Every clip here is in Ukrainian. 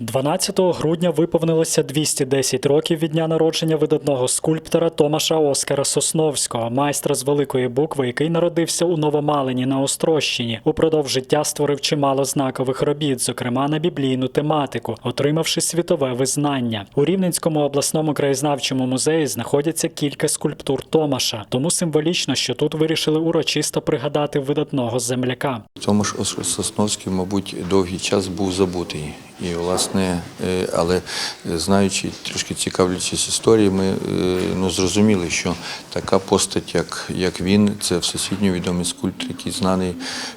12 грудня виповнилося 210 років від дня народження видатного скульптора Томаша Оскара Сосновського, майстра з великої букви, який народився у Новомалині на Острощині. Упродовж життя створив чимало знакових робіт, зокрема на біблійну тематику, отримавши світове визнання. У Рівненському обласному краєзнавчому музеї знаходяться кілька скульптур Томаша, тому символічно, що тут вирішили урочисто пригадати видатного земляка. Тому ж Сосновський, мабуть, довгий час був забутий. І, власне, е, але е, знаючи, трошки цікавлячись історіями, е, ну, зрозуміли, що така постать, як, як він, це всесвітньо відомий скульптор, який знаний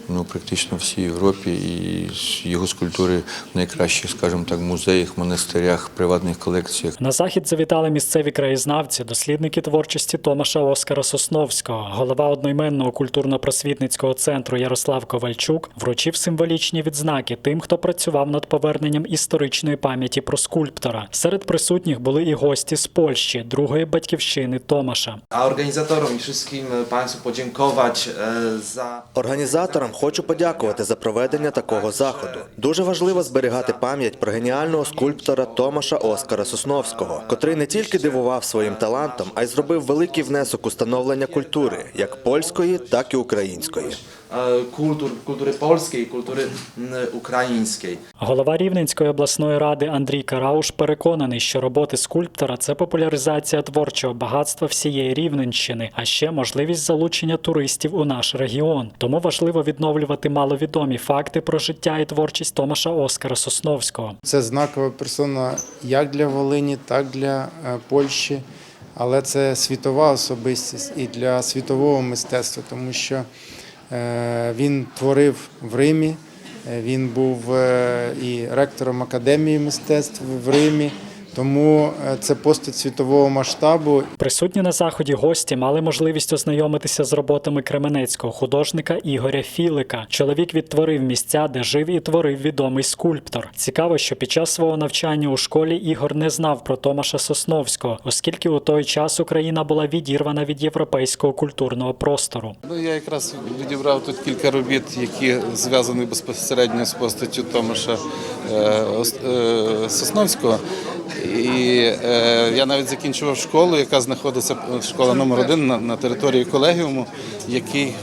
ну, практично всій Європі, і його скульптури в найкращих, скажімо так, музеях, монастирях, приватних колекціях. На захід завітали місцеві краєзнавці, дослідники творчості Томаша Оскара Сосновського. Голова одноіменного культурно-просвітницького центру Ярослав Ковальчук вручив символічні відзнаки тим, хто працював над поверненням історичної пам'яті про скульптора. Серед присутніх були і гості з Польщі, другої батьківщини Томаша. A organizatorom i wszystkim Państwu podziękować e, za Організаторам хочу подякувати за проведення такого заходу. Дуже важливо зберігати пам'ять про геніального скульптора Томаша Оскара Сосновського, котрий не тільки дивував своїм талантом, а й зробив великий внесок у становлення культури, як польської, так і української. E, kultur, kultury polskiej, kultury m. Голова Рівненської обласної ради Андрій Карауш переконаний, що роботи скульптора це популяризація творчого багатства всієї Рівненщини, а ще можливість залучення туристів у наш регіон. Тому важливо відновлювати маловідомі факти про життя і творчість Томаша Оскара Сосновського. Це знакова персона як для Волині, так для е, Польщі, але це світова особистість і для світового мистецтва, тому що е, він творив в Римі, е, він був е, і ректором академії мистецтв в Римі, тому е, це постать світового масштабу. Присутні на заході гості мали можливість ознайомитися з роботами кременецького художника Ігоря Філика. Чоловік відтворив місця, де жив і творив відомий скульптор. Цікаво, що під час свого навчання у школі Ігор не знав про Томаша Сосновського, оскільки у той час Україна була відірвана від європейського культурного простору. Ну, я якраз відібрав тут кілька робіт, які зв'язані безпосередньо з постаттю Томаша е, е, Сосновського. І е, я навіть закінчував школу, яка знаходиться школа номер один на, на території колегіуму, який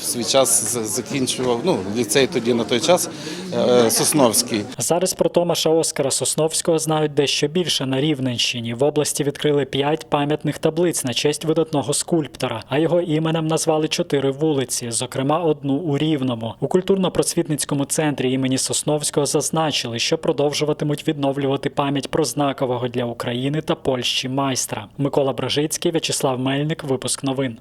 в свій час закінчував ну, ліцей тоді на той час е, Сосновський. Зараз про Томаша Оскара Сосновського знають дещо більше на Рівненщині. В області відкрили п'ять пам'ятних таблиць на честь видатного скульптора, а його іменем назвали чотири вулиці, зокрема одну у Рівному. У культурно-просвітницькому центрі імені Сосновського зазначили, що продовжуватимуть відновлювати пам'ять про знакового для України та Польщі майстра. Микола Бражицький, В'ячеслав Мельник. Випуск новин.